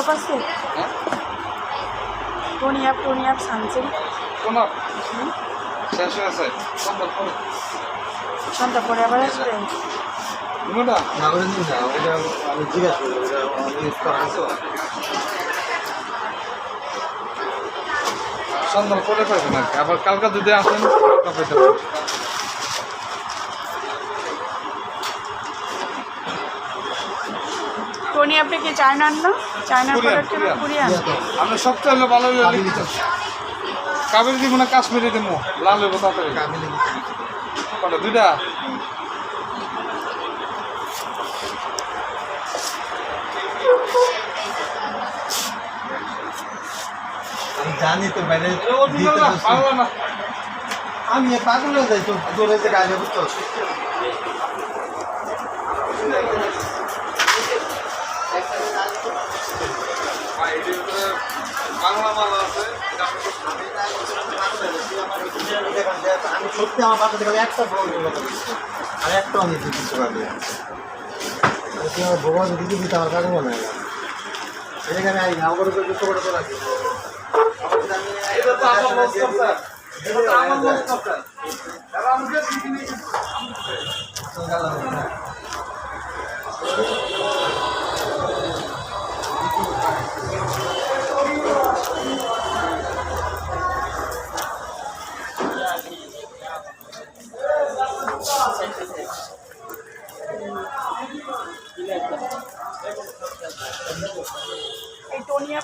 Up আছে? হ্যাঁ টনি আপ টনি আপ সানসেন কোন শেষ সন্ধ্যার পরে আবার আসবে? নিমোটা না করে নিন না ওটা আমি জিজ্ঞাসা করব ওটা আমি ইউজ করা আছে। সন্ধ্যার পরে পাইবেন আর কি আবার কালকে যদি আসেন তা পেতে পারেন টনি আপনি কি চায়নার না? Product Korean. আমরা সবচেয়ে হলে ভালো হলে কাবিলি লিখতে কাবেরি দিব না কাশ্মীরি দিব। লাল হইব তাড়াতাড়ি। কটা? দুইটা? আমি জানি তো বাইরে আমি পাগল হয়ে যাই তো দৌড়ে যে গাড়ি বুঝতো ভাই, এটির ভিতরে বাংলা মালা আছে এটা আপনি করতে সত্যি আমার বাচ্চা একটা বড় কথা আর একটা আমি আমার বউ দিদি দিতে আমার কাছে মনে হয় এটাকে আমি আই না ওগুলো করে ছোট রাখি এটা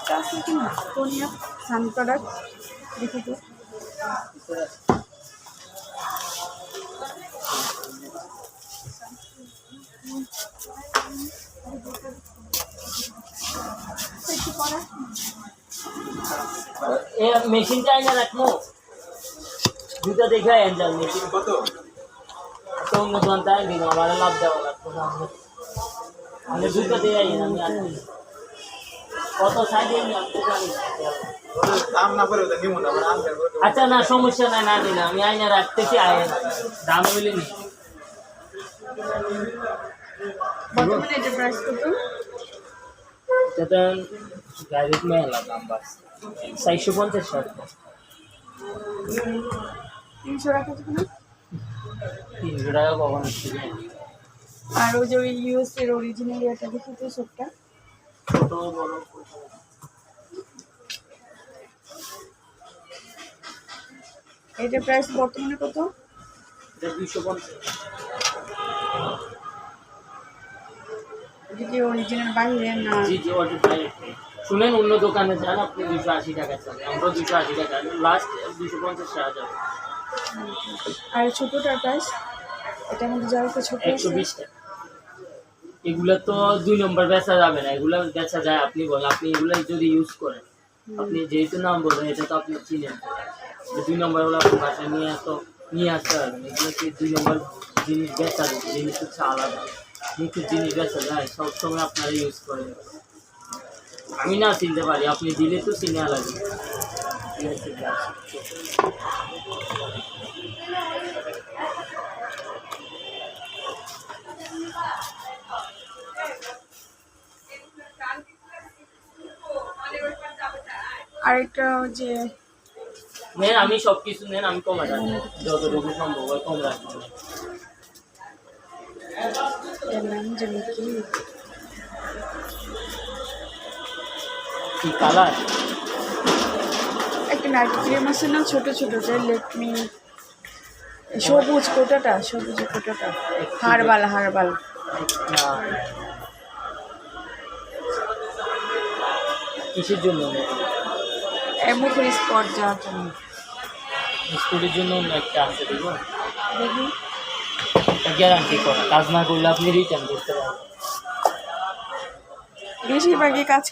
আপটা আছে কি না? আপ সান প্রোডাক্ট দেখি তো একটু পরে এ মেশিন রাখব। দুটো দেখে এনজাল মেশিন। কত? তো অন্য আমার লাভ দেওয়া লাগতো দুটো দিয়ে আই আমি আচ্ছা না সমস্যা নাই না নিলাম আমি আইনা রাখতেছি আয় দাম বলে নি। বর্তমানে এটা প্রাইস কত? এটা গাড়ির মেলা দাম বাস চারশো পঞ্চাশ টাকা তিনশো রাখা যাবে না? তিনশো টাকা কখন ছিল আর ওই যে ওই ইউএস এর অরিজিনাল এটা দেখি তো সবটা। ছোট বড় এটা প্রাইস বর্তমানে কত? এটা দুশো পঞ্চাশ। এটা অরিজিনাল বাইরে না? জি জি অর্ডার শুনেন অন্য দোকানে যান আপনি দুশো আশি টাকা চান। আমরা দুশো আশি টাকা লাস্ট দুশো পঞ্চাশ টাকা যাবে আর ছোটটার প্রাইস এটার মধ্যে যারা একটু ছোট একশো বিশ টাকা। এগুলো তো দুই নম্বর বেচা যাবে না এগুলো বেচা যায় আপনি বলেন আপনি এগুলো যদি ইউজ করেন আপনি যেহেতু নাম বলবেন এটা তো আপনি চিনেন। দুই নম্বর হলো আপনি বাসায় নিয়ে আসতো নিয়ে আসতে পারবেন এগুলো কি দুই নম্বর জিনিস বেচা জিনিস হচ্ছে আলাদা। কিন্তু জিনিস বেচা যায় সবসময় আপনারা ইউজ করেন। আমি না চিনতে পারি আপনি দিলে তো চিনে লাগবে আর একটা ওই যে নেন আমি সব কিছু নেন আমি কমে রাখব। যতটুকু সম্ভব হয় কম রাখব। কি কালার? একটা নাইট ক্রিম আছে না ছোট ছোট যে লেটমি সবুজ কোটাটা সবুজ কোটাটা। Herbal herbal. কিসের জন্য মুখের স্পট যাওয়ার জন্য স্কুলের জন্য একটা আছে দেখুন দেখি। গ্যারান্টি করা। কাজ না করলে আপনি রিটার্ন করতে পারবেন। বেশিরভাগই কাজ